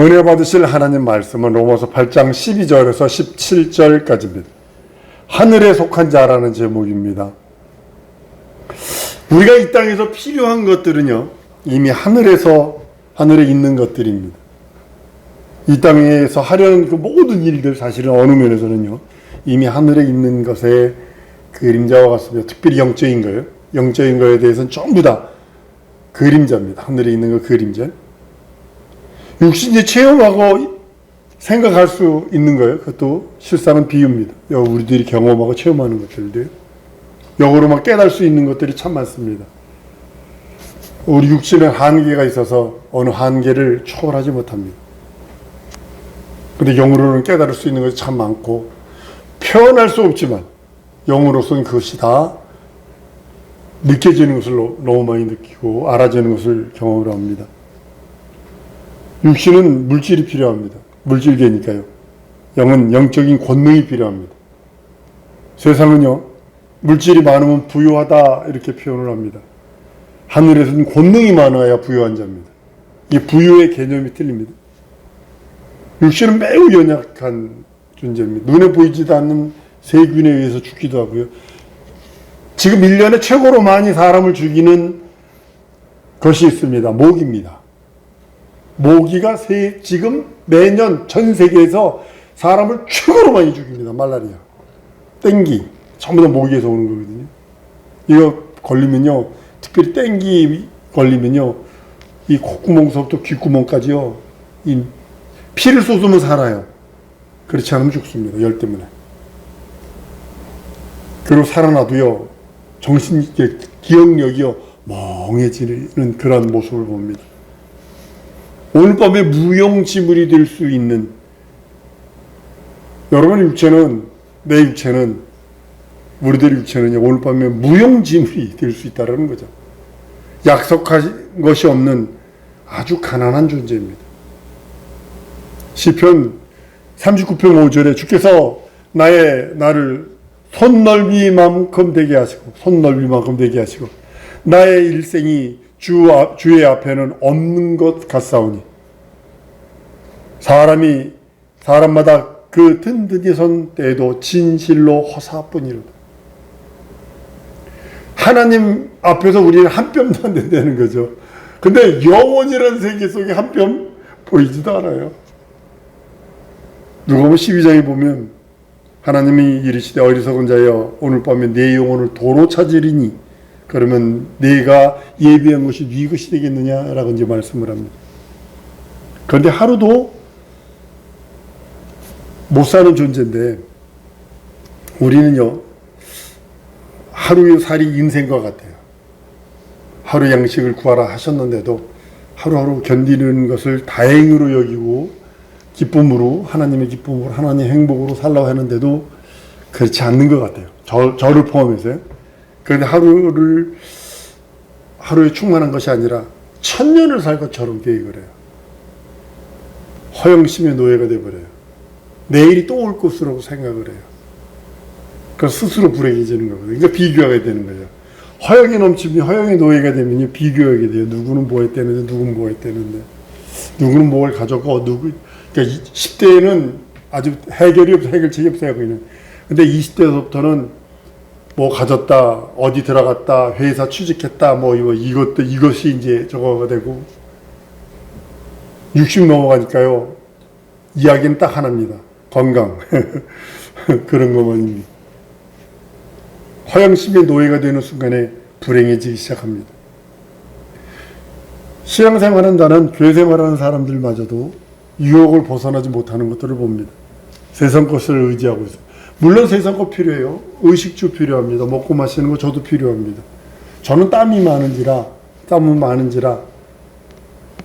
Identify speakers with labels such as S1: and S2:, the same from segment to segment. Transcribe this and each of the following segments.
S1: 은혜 받으실 하나님 말씀은 로마서 8장 12절에서 17절까지입니다. 하늘에 속한 자라는 제목입니다. 우리가 이 땅에서 필요한 것들은요, 이미 하늘에서, 하늘에 있는 것들입니다. 이 땅에서 하려는 그 모든 일들 사실은 어느 면에서는요, 이미 하늘에 있는 것의 그림자와 같습니다. 특별히 영적인 거예요. 영적인 거에 대해서는 전부 다 그림자입니다. 하늘에 있는 거 그림자. 육신이 체험하고 생각할 수 있는 거예요. 그것도 실상은 비유입니다. 우리들이 경험하고 체험하는 것들도요. 영어로만 깨달을 수 있는 것들이 참 많습니다. 우리 육신은 한계가 있어서 어느 한계를 초월하지 못합니다. 근데 영으로는 깨달을 수 있는 것이 참 많고 표현할 수 없지만 영으로서는 그것이 다 느껴지는 것을 너무 많이 느끼고 알아지는 것을 경험을 합니다. 육신은 물질이 필요합니다. 물질계니까요. 영은 영적인 권능이 필요합니다. 세상은요, 물질이 많으면 부유하다 이렇게 표현을 합니다. 하늘에서는 권능이 많아야 부유한 자입니다. 이 부유의 개념이 틀립니다. 육신은 매우 연약한 존재입니다. 눈에 보이지도 않는 세균에 의해서 죽기도 하고요. 지금 1년에 최고로 많이 사람을 죽이는 것이 있습니다. 모기입니다. 모기가 세, 지금 매년 전 세계에서 사람을 최고로 많이 죽입니다. 말라리아. 땡기. 전부 다 모기에서 오는 거거든요. 이거 걸리면요. 특별히 땡기 걸리면요. 이 콧구멍서부터 귓구멍까지요. 이 피를 쏟으면 살아요. 그렇지 않으면 죽습니다. 열 때문에. 그리고 살아나도요. 정신, 기억력이요. 멍해지는 그런 모습을 봅니다. 오늘 밤에 무용지물이 될 수 있는 여러분의 육체는 내 육체는 우리들의 육체는 오늘 밤에 무용지물이 될 수 있다는 거죠. 약속한 것이 없는 아주 가난한 존재입니다. 시편 39편 5절에 주께서 나의 나를 손 넓이만큼 되게 하시고 손 넓이만큼 되게 하시고 나의 일생이 주, 앞- 주의 앞에는 없는 것 같사오니 사람이 사람마다 그 든든히 선 때에도 진실로 허사뿐이로다. 하나님 앞에서 우리는 한 뼘도 안 된다는 거죠. 근데 영원이라는 세계 속에 한 뼘 보이지도 않아요. 누가복음 12장에 보면 하나님이 이르시되 어리석은 자여 오늘 밤에 내 영혼을 도로 찾으리니 그러면 내가 예비한 것이 네 것이 되겠느냐라고 이제 말씀을 합니다. 그런데 하루도 못 사는 존재인데 우리는요 하루의 살이 인생과 같아요. 하루 양식을 구하라 하셨는데도 하루하루 견디는 것을 다행으로 여기고 기쁨으로 하나님의 기쁨으로 하나님의 행복으로 살라고 하는데도 그렇지 않는 것 같아요. 저, 저를 포함해서요. 그런데 하루를 하루에 충만한 것이 아니라 천년을 살 것처럼 계획을 해요. 허영심의 노예가 돼버려요. 내일이 또 올 것으로 생각을 해요. 그래서 스스로 불행해지는 거거든요. 그러니까 비교하게 되는 거죠. 허영이 넘치면 허영의 노예가 되면 비교하게 돼요. 누구는 뭐 했다는데 누구는 뭐 했다는데 누구는 뭘 가졌고 누구 그러니까 10대에는 아주 해결이 없어 해결책이 없어요. 근데 20대에서부터는 뭐 가졌다, 어디 들어갔다, 회사 취직했다, 뭐 이것도 이것이 이제 저거가 되고 60 넘어가니까요. 이야기는 딱 하나입니다. 건강 그런 것만입니다. 허영심의 노예가 되는 순간에 불행해지기 시작합니다. 신앙생활은 나는 교회 생활하는 사람들마저도 유혹을 벗어나지 못하는 것들을 봅니다. 세상 것을 의지하고 있어요. 물론 세상 것 필요해요. 의식주 필요합니다. 먹고 마시는 거 저도 필요합니다. 저는 땀이 많은지라, 땀은 많은지라,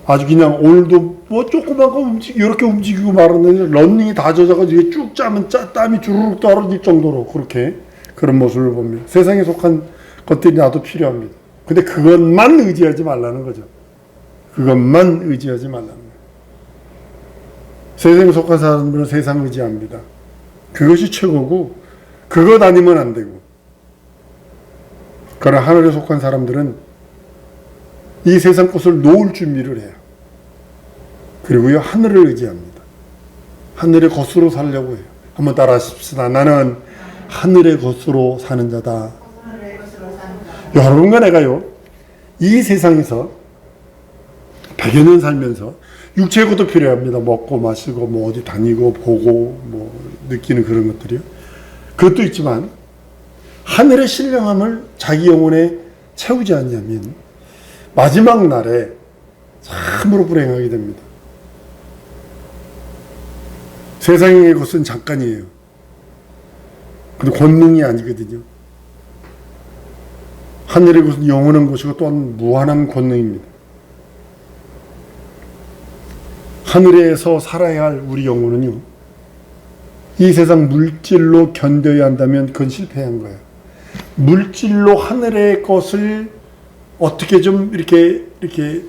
S1: 아주 그냥 오늘도 뭐 조그만 거 움직, 이렇게 움직이고 말았는데, 런닝이 다 젖어가지고 쭉 짜면 짜, 땀이 주르륵 떨어질 정도로 그렇게 그런 모습을 봅니다. 세상에 속한 것들이 나도 필요합니다. 근데 그것만 의지하지 말라는 거죠. 그것만 의지하지 말라는 거예요. 세상에 속한 사람들은 세상 의지합니다. 그것이 최고고 그것 아니면 안 되고 그러나 하늘에 속한 사람들은 이 세상 것을 놓을 준비를 해요. 그리고요 하늘을 의지합니다. 하늘의 것으로 살려고 해요. 한번 따라 하십시다. 나는 하늘의 것으로 사는 자다. 여러분과 내가요, 이 세상에서 100여 년 살면서 육체의 것도 필요합니다. 먹고 마시고 뭐 어디 다니고 보고 뭐 느끼는 그런 것들이요. 그것도 있지만 하늘의 신령함을 자기 영혼에 채우지 않냐면 마지막 날에 참으로 불행하게 됩니다. 세상의 것은 잠깐이에요. 근데 권능이 아니거든요. 하늘의 것은 영원한 것이고 또한 무한한 권능입니다. 하늘에서 살아야 할 우리 영혼은요. 이 세상 물질로 견뎌야 한다면 그건 실패한 거예요. 물질로 하늘의 것을 어떻게 좀 이렇게 이렇게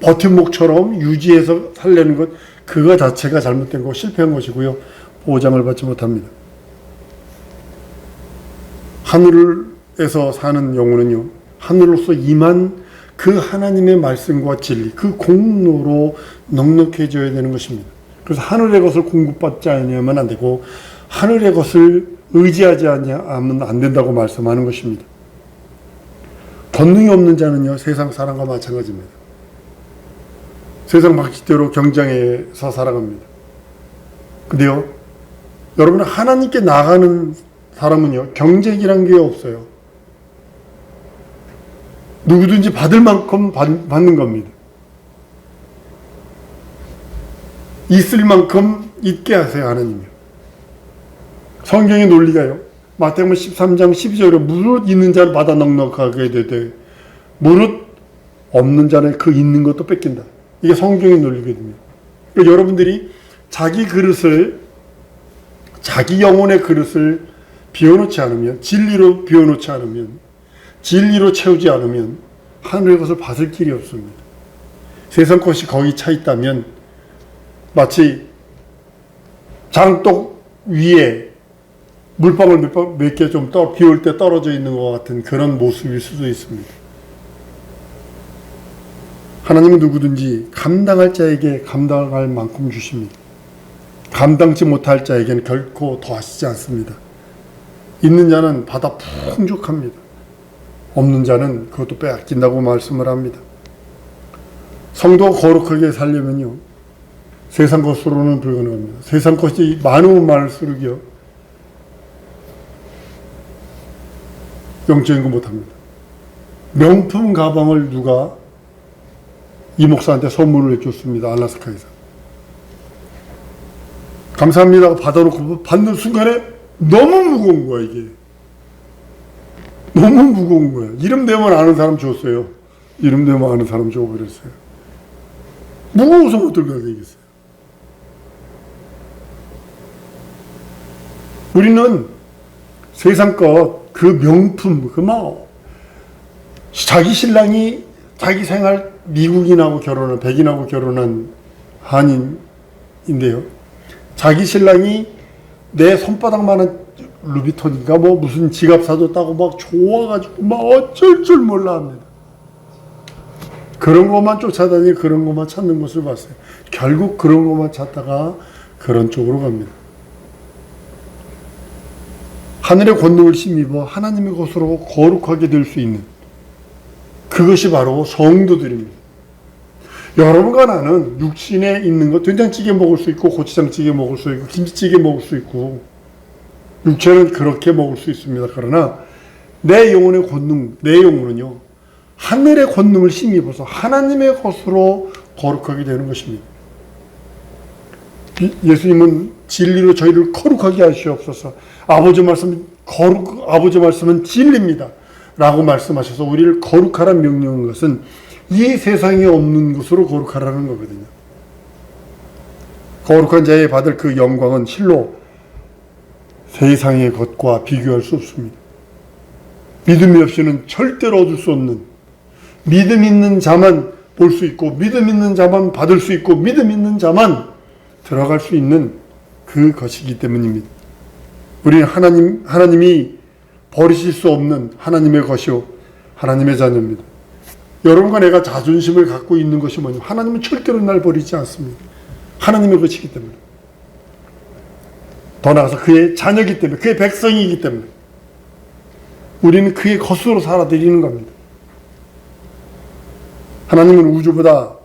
S1: 버팀목처럼 유지해서 살려는 것 그거 자체가 잘못된 거고 실패한 것이고요. 보장을 받지 못합니다. 하늘에서 사는 영혼은요. 하늘로서 이만 그 하나님의 말씀과 진리, 그 공로로 넉넉해져야 되는 것입니다. 그래서 하늘의 것을 공급받지 않으면 안 되고 하늘의 것을 의지하지 않으면 안 된다고 말씀하는 것입니다. 본능이 없는 자는요 세상 사람과 마찬가지입니다. 세상 방식대로 경쟁해서 살아갑니다. 근데요 여러분 하나님께 나가는 사람은요 경쟁이란 게 없어요. 누구든지 받을 만큼 받, 받는 겁니다. 있을 만큼 있게 하세요, 하나님이요. 성경의 논리가요. 마태복음 13장 12절에 무릇 있는 자를 받아 넉넉하게 되되 무릇 없는 자는 그 있는 것도 뺏긴다. 이게 성경의 논리거든요. 그러니까 여러분들이 자기 그릇을 자기 영혼의 그릇을 비워놓지 않으면 진리로 비워놓지 않으면 진리로 채우지 않으면 하늘의 것을 받을 길이 없습니다. 세상 것이 거기 차 있다면 마치 장독 위에 물방울 몇 개 좀 비올 때 떨어져 있는 것 같은 그런 모습일 수도 있습니다. 하나님은 누구든지 감당할 자에게 감당할 만큼 주십니다. 감당치 못할 자에겐 결코 더하시지 않습니다. 있는 자는 받아 풍족합니다. 없는 자는 그것도 빼앗긴다고 말씀을 합니다. 성도 거룩하게 살려면요. 세상 것으로는 불가능합니다. 세상 것이 많은 말수록요. 영적인 거 못합니다. 명품 가방을 누가 이 목사한테 선물을 해줬습니다. 알라스카에서. 감사합니다 받아놓고 받는 순간에 너무 무거운 거야 이게. 너무 무거운 거야. 이름 대면 아는 사람 줬어요. 이름 대면 아는 사람 줘버렸어요. 무거워서 못 들고 다니겠어요. 우리는 세상 것, 그 명품, 그 막, 자기 신랑이 자기 생활 미국인하고 결혼한, 백인하고 결혼한 한인인데요. 자기 신랑이 내 손바닥만한 루비톤인가 뭐 무슨 지갑 사줬다고 막 좋아가지고 막 어쩔 줄 몰라 합니다. 그런 것만 쫓아다니 그런 것만 찾는 것을 봤어요. 결국 그런 것만 찾다가 그런 쪽으로 갑니다. 하늘의 권능을 힘입어 하나님의 것으로 거룩하게 될 수 있는 그것이 바로 성도들입니다. 여러분과 나는 육신에 있는 것 된장찌개 먹을 수 있고 고추장찌개 먹을 수 있고 김치찌개 먹을 수 있고 육체는 그렇게 먹을 수 있습니다. 그러나 내 영혼의 권능, 내 영혼은요. 하늘의 권능을 힘입어서 하나님의 것으로 거룩하게 되는 것입니다. 예수님은 진리로 저희를 거룩하게 하시옵소서. 아버지 말씀 거룩 아버지 말씀은 진리입니다. 라고 말씀하셔서 우리를 거룩하란 명령한 것은 이 세상에 없는 것으로 거룩하라는 거거든요. 거룩한 자의 받을 그 영광은 실로 세상의 것과 비교할 수 없습니다. 믿음이 없이는 절대로 얻을 수 없는 믿음 있는 자만 볼 수 있고 믿음 있는 자만 받을 수 있고 믿음 있는 자만 들어갈 수 있는 그 것이기 때문입니다. 우리는 하나님 하나님이 버리실 수 없는 하나님의 것이요 하나님의 자녀입니다. 여러분과 내가 자존심을 갖고 있는 것이 뭐냐 하나님은 절대로 날 버리지 않습니다. 하나님의 것이기 때문에. 더 나아가서 그의 자녀이기 때문에, 그의 백성이기 때문에. 우리는 그의 것으로 살아드리는 겁니다. 하나님은 우주보다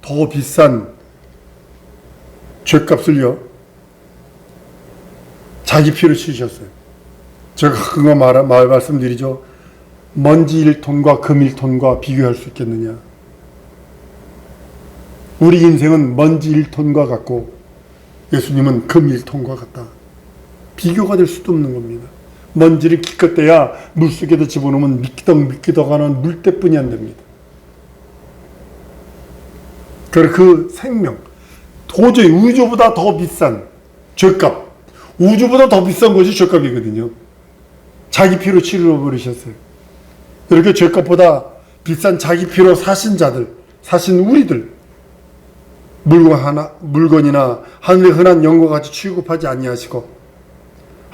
S1: 더 비싼 죄값을요, 자기 피로 치셨어요. 제가 그거 말, 말 말씀드리죠. 먼지 1톤과 금 1톤과 비교할 수 있겠느냐. 우리 인생은 먼지 1톤과 같고 예수님은 금 1톤과 같다. 비교가 될 수도 없는 겁니다. 먼지를 기껏 떼야 물속에다 집어넣으면 미끼덕 미끼덕 하는 물때뿐이 안 됩니다. 그래 그 생명 도저히 우주보다 더 비싼 죄값 우주보다 더 비싼 것이 죄값이거든요. 자기 피로 치르러 버리셨어요. 이렇게 죄값보다 비싼 자기 피로 사신 자들, 사신 우리들, 물건 하나, 물건이나 하늘의 흔한 영과 같이 취급하지 아니하시고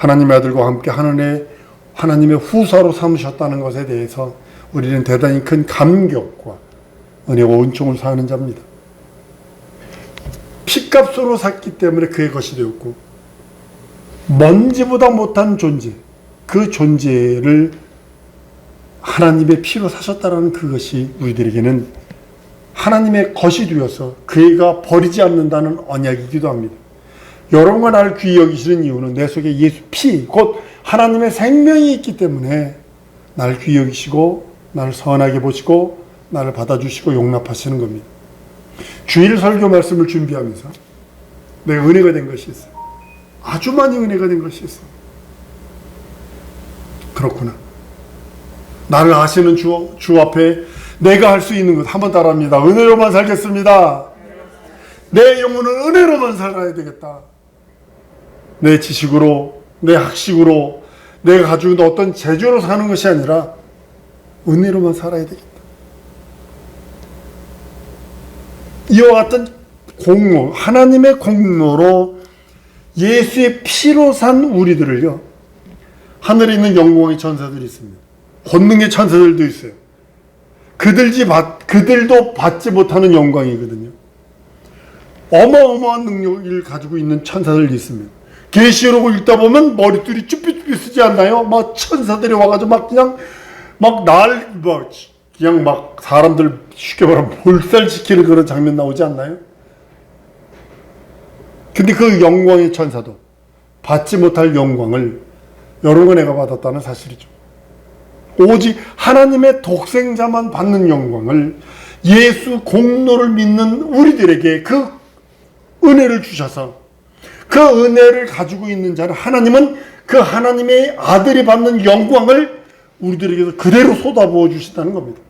S1: 하나님의 아들과 함께 하늘의 하나님의 후사로 삼으셨다는 것에 대해서 우리는 대단히 큰 감격과 은혜와 은총을 사하는 자입니다. 피값으로 샀기 때문에 그의 것이 되었고 먼지보다 못한 존재, 그 존재를 하나님의 피로 사셨다라는 그것이 우리들에게는 하나님의 것이 되어서 그가 버리지 않는다는 언약이기도 합니다. 여러분과 나를 귀히 여기시는 이유는 내 속에 예수 피, 곧 하나님의 생명이 있기 때문에 나를 귀히 여기시고 나를 선하게 보시고 나를 받아주시고 용납하시는 겁니다. 주일 설교 말씀을 준비하면서 내가 은혜가 된 것이 있어요. 아주 많이 은혜가 된 것이 있어. 그렇구나. 나를 아시는 주, 주 앞에 내가 할 수 있는 것 한번 따라합니다. 은혜로만 살겠습니다. 내 영혼은 은혜로만 살아야 되겠다. 내 지식으로, 내 학식으로, 내가 가지고 있는 어떤 재주로 사는 것이 아니라 은혜로만 살아야 되겠다. 이와 같은 공로, 하나님의 공로로 예수의 피로 산 우리들을요, 하늘에 있는 영광의 천사들이 있습니다. 권능의 천사들도 있어요. 그들지 받, 그들도 받지 못하는 영광이거든요. 어마어마한 능력을 가지고 있는 천사들이 있습니다. 계시록을 읽다 보면 머리둘이 쭈삐쭈삐 쓰지 않나요? 막 천사들이 와가지고 막 그냥 막 날, 막 그냥 막 사람들 쉽게 말하면 몰살시키는 그런 장면 나오지 않나요? 근데 그 영광의 천사도 받지 못할 영광을 여러 번 내가 받았다는 사실이죠. 오직 하나님의 독생자만 받는 영광을 예수 공로를 믿는 우리들에게 그 은혜를 주셔서 그 은혜를 가지고 있는 자는 하나님은 그 하나님의 아들이 받는 영광을 우리들에게서 그대로 쏟아부어 주신다는 겁니다.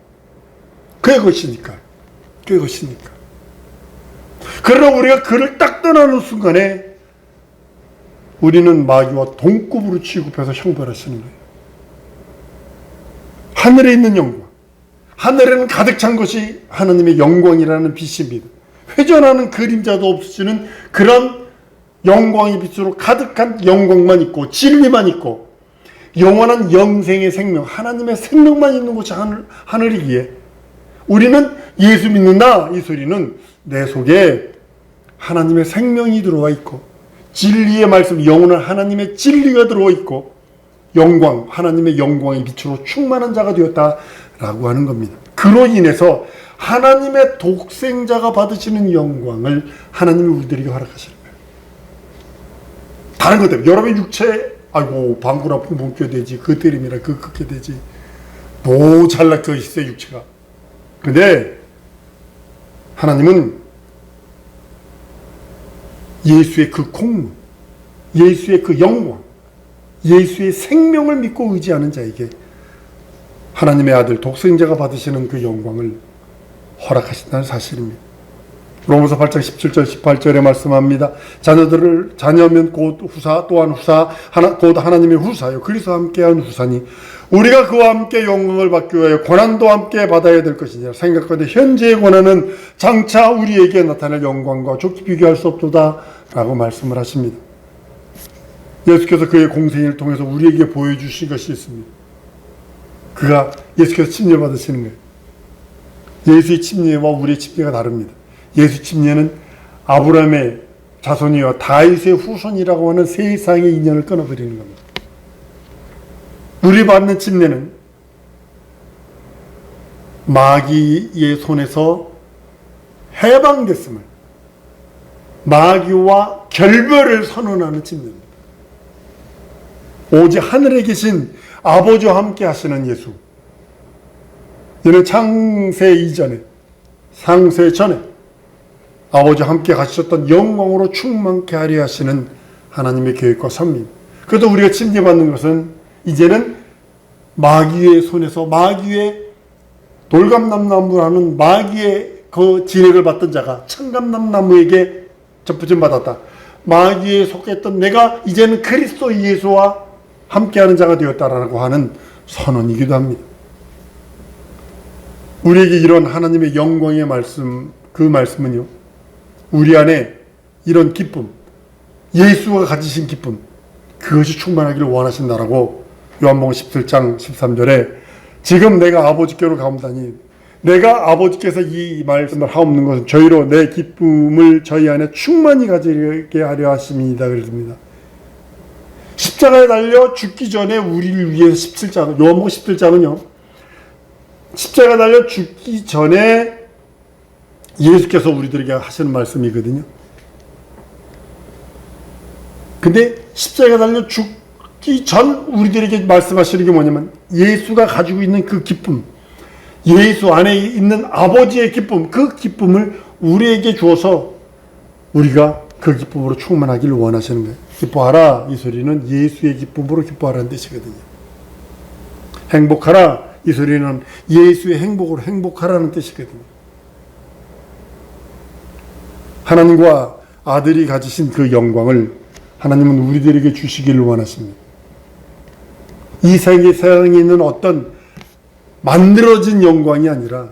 S1: 그의 것이니까. 그의 것이니까. 그러나 우리가 그를 딱 떠나는 순간에 우리는 마귀와 동급으로 취급해서 형벌하시는 거예요. 하늘에 있는 영광. 하늘에는 가득 찬 것이 하나님의 영광이라는 빛입니다. 회전하는 그림자도 없으시는 그런 영광의 빛으로 가득한 영광만 있고 진리만 있고 영원한 영생의 생명, 하나님의 생명만 있는 곳이 하늘, 하늘이기에 우리는 예수 믿는다 이 소리는 내 속에 하나님의 생명이 들어와 있고 진리의 말씀, 영원한 하나님의 진리가 들어와 있고 영광, 하나님의 영광의 빛으로 충만한 자가 되었다라고 하는 겁니다. 그로 인해서 하나님의 독생자가 받으시는 영광을 하나님이 우리들에게 허락하시는. 다른 것 때문에 여러분의 육체, 아이고 방구라 풍분껴 되지, 그 때림이라 그 그게 되지, 뭐 잘나 그 있어 육체가. 근데 하나님은 예수의 그 공무, 예수의 그 영광, 예수의 생명을 믿고 의지하는 자에게 하나님의 아들 독생자가 받으시는 그 영광을 허락하신다는 사실입니다. 로마서 8장 17절 18절에 말씀합니다. 자녀들을 자녀면 곧 후사 또한 후사 하나 곧 하나님의 후사요 그리스도와 함께한 후사니 우리가 그와 함께 영광을 받기 위하여 고난도 함께 받아야 될 것이냐 생각하되 현재의 고난은 장차 우리에게 나타날 영광과 좋게 비교할 수 없도다라고 말씀을 하십니다. 예수께서 그의 공생을 통해서 우리에게 보여주신 것이 있습니다. 그가 예수께서 침례 받으시는 거예요. 예수의 침례와 우리의 침례가 다릅니다. 예수 침례는 아브라함의 자손이요 다윗의 후손이라고 하는 세상의 인연을 끊어버리는 겁니다. 우리 받는 침례는 마귀의 손에서 해방됐음을 마귀와 결별을 선언하는 침례입니다. 오직 하늘에 계신 아버지와 함께 하시는 예수. 이는 창세 이전에, 상세 전에 아버지와 함께 가셨던 영광으로 충만케 하려 하시는 하나님의 계획과 선민. 그래도 우리가 침례받는 것은 이제는 마귀의 손에서 마귀의 돌감남나무라는 마귀의 그 진액을 받던 자가 청감남나무에게 접붙임 받았다. 마귀에 속했던 내가 이제는 그리스도 예수와 함께하는 자가 되었다라고 하는 선언이기도 합니다. 우리에게 이런 하나님의 영광의 말씀, 그 말씀은요, 우리 안에 이런 기쁨, 예수가 가지신 기쁨, 그것이 충만하기를 원하신다라고 요한복음 17장 13절에 지금 내가 아버지께로 가옵다니 내가 아버지께서 이 말씀을 하옵는 것은 저희로 내 기쁨을 저희 안에 충만히 가지게 하려 하심이다 그랬습니다. 십자가에 달려 죽기 전에 우리를 위해서 17장, 요한복음 17장은요. 십자가에 달려 죽기 전에 예수께서 우리들에게 하시는 말씀이거든요. 근데 십자가에 달려 죽기 전 우리들에게 말씀하시는 게 뭐냐면 예수가 가지고 있는 그 기쁨, 예수 안에 있는 아버지의 기쁨, 그 기쁨을 우리에게 주어서 우리가 그 기쁨으로 충만하기를 원하시는 거예요. 기뻐하라 이 소리는 예수의 기쁨으로 기뻐하라는 뜻이거든요. 행복하라 이 소리는 예수의 행복으로 행복하라는 뜻이거든요. 하나님과 아들이 가지신 그 영광을 하나님은 우리들에게 주시기를 원하십니다. 이 세계 세상에 있는 어떤 만들어진 영광이 아니라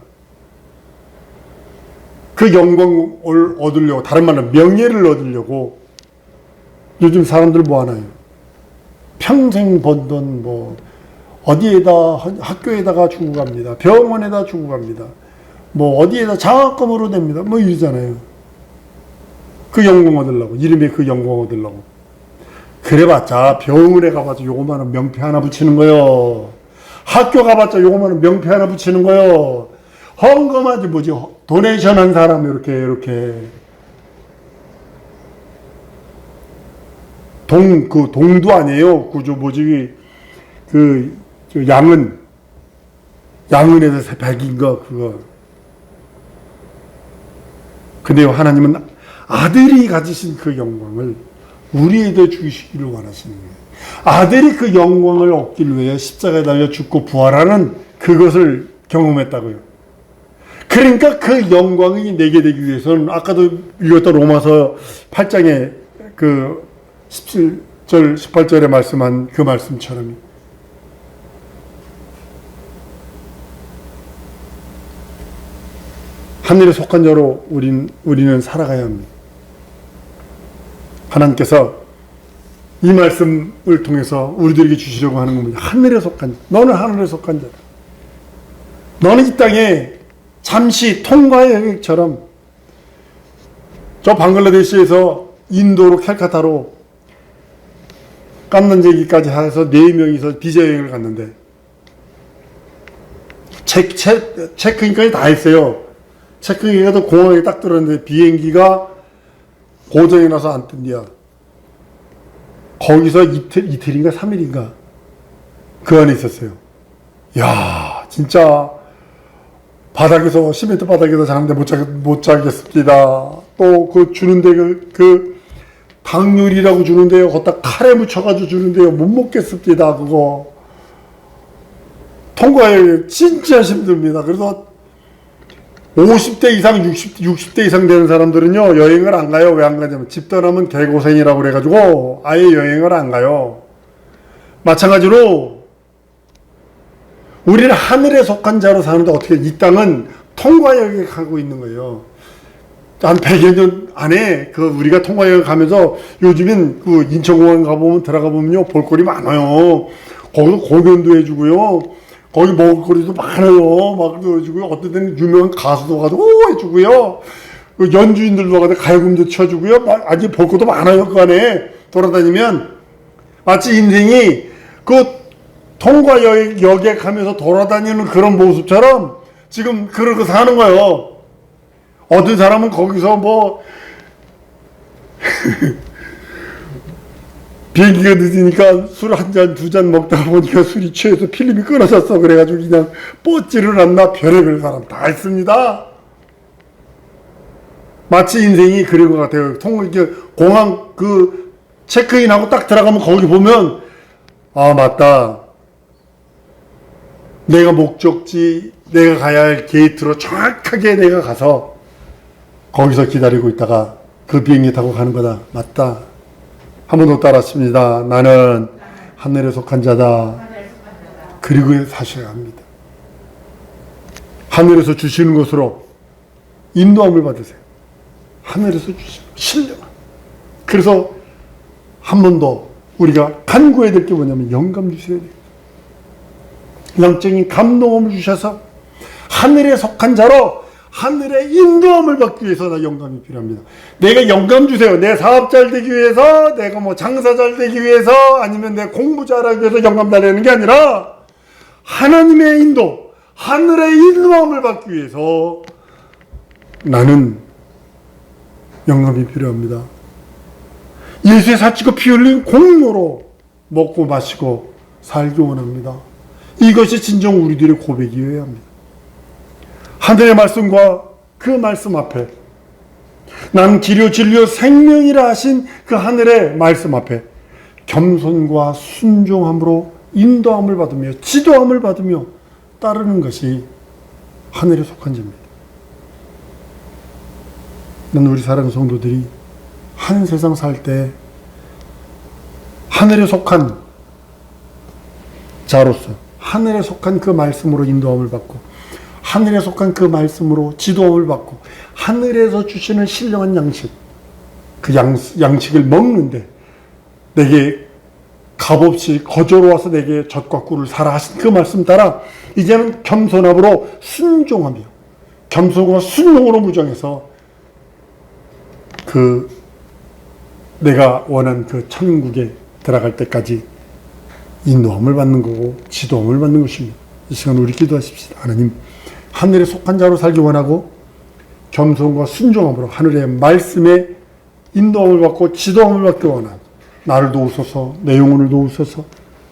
S1: 그 영광을 얻으려고 다른 말로 명예를 얻으려고 요즘 사람들 뭐 하나요? 평생 번 돈 뭐 어디에다 학교에다가 주고 갑니다. 병원에다 주고 갑니다. 뭐 어디에다 장학금으로 냅니다. 뭐 이러잖아요. 그 영광 얻으려고 이름에 그 영광 얻으려고 그래봤자 병원에 가봤자 요거만한 명패 하나 붙이는 거요. 학교 가봤자 요거만한 명패 하나 붙이는 거요. 헌금하지 뭐지 도네이션 한 사람 이렇게 이렇게 동 그 동도 아니에요. 구조 뭐지 그저 양은 양은에서 백인가 그거. 근데요 하나님은 아들이 가지신 그 영광을 우리에게 주시기를 원하시는 거예요. 아들이 그 영광을 얻기 위해 십자가에 달려 죽고 부활하는 그것을 경험했다고요. 그러니까 그 영광이 내게 되기 위해서는 아까도 읽었던 로마서 8장에 그 17절, 18절에 말씀한 그 말씀처럼 하늘에 속한 자로 우린, 우리는 살아가야 합니다. 하나님께서 이 말씀을 통해서 우리들에게 주시려고 하는 겁니다. 하늘에 속한 자. 너는 하늘에 속한 자다. 너는 이 땅에 잠시 통과의 영역처럼 저 방글라데시에서 인도로 캘카타로 깐난제기까지 해서 네 명이서 비자 여행을 갔는데 체, 체, 체크인까지 다 했어요. 체크인이 도 공항에 딱 들었는데 비행기가 고정이 나서 안 뜬디야. 거기서 이틀, 이틀인가 3일인가 그 안에 있었어요. 야 진짜 바닥에서 시멘트 바닥에서 자는데 못, 자, 못 자겠습니다. 또 그 주는데 그, 그 당률이라고 주는데요. 거기다 칼에 묻혀가지고 주는데요. 못 먹겠습니다. 그거 통과에 진짜 힘듭니다. 그래서 50대 이상, 60, 60대 이상 되는 사람들은요, 여행을 안 가요. 왜 안 가냐면, 집 떠나면 개고생이라고 그래가지고, 아예 여행을 안 가요. 마찬가지로, 우리는 하늘에 속한 자로 사는데 어떻게, 이 땅은 통과역에 가고 있는 거예요. 한 100여 년 안에, 그, 우리가 통과역에 가면서, 요즘엔 그 인천공항 가보면, 들어가 보면요, 볼거리 많아요. 거기서 공연도 해주고요. 거기 먹을거리도 많아요. 막 넣어주고요. 어떤 데는 유명한 가수도 가도 오 해주고요. 그 연주인들도 가도 가요금도 쳐주고요. 막 아주 볼 것도 많아요. 그 안에 돌아다니면 마치 인생이 그 통과역, 역에 가면서 돌아다니는 그런 모습처럼 지금 그러고 사는 거예요. 어떤 사람은 거기서 뭐 비행기가 늦으니까 술 한 잔, 두 잔 먹다 보니까 술이 취해서 필름이 끊어졌어. 그래가지고 그냥 뻗지를 않나 별의별 사람 다 있습니다. 마치 인생이 그런 것 같아요. 통, 이렇게 공항 그 체크인하고 딱 들어가면 거기 보면 아, 맞다. 내가 목적지, 내가 가야 할 게이트로 정확하게 내가 가서 거기서 기다리고 있다가 그 비행기 타고 가는 거다. 맞다. 한 번 더 따랐습니다. 나는 하늘에 속한 자다. 그리고 사셔야 합니다. 하늘에서 주시는 것으로 인도함을 받으세요. 하늘에서 주시는 신령. 그래서 한 번 더 우리가 간구해야 될 게 뭐냐면 영감 주셔야 돼요. 영적인 감동함을 주셔서 하늘에 속한 자로 하늘의 인도함을 받기 위해서 나 영감이 필요합니다. 내가 영감 주세요. 내 사업 잘 되기 위해서, 내가 뭐 장사 잘 되기 위해서, 아니면 내 공부 잘하기 위해서 영감 달라는 게 아니라 하나님의 인도, 하늘의 인도함을 받기 위해서 나는 영감이 필요합니다. 예수의 사치고 피 흘린 공로로 먹고 마시고 살기 원합니다. 이것이 진정 우리들의 고백이어야 합니다. 하늘의 말씀과 그 말씀 앞에 난 길이요 진리요 생명이라 하신 그 하늘의 말씀 앞에 겸손과 순종함으로 인도함을 받으며 지도함을 받으며 따르는 것이 하늘에 속한 자입니다. 난 우리 사랑하는 성도들이 한 세상 살 때 하늘에 속한 자로서 하늘에 속한 그 말씀으로 인도함을 받고 하늘에 속한 그 말씀으로 지도함을 받고 하늘에서 주시는 신령한 양식 그 양, 양식을 먹는데 내게 값없이 거저로 와서 내게 젖과 꿀을 사라 하신 그 말씀 따라 이제는 겸손함으로 순종하며 겸손과 순종으로 무정해서 그 내가 원한 그 천국에 들어갈 때까지 인도함을 받는 거고 지도함을 받는 것입니다. 이 시간 우리 기도하십시다. 하나님 하늘에 속한 자로 살기 원하고 겸손과 순종함으로 하늘의 말씀에 인도함을 받고 지도함을 받기 원하고 나를 도우소서 내 영혼을 도우소서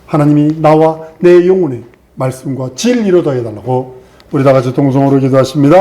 S1: 하나님이 나와 내 영혼의 말씀과 진리로 더해달라고 우리 다 같이 동성으로 기도하십니다.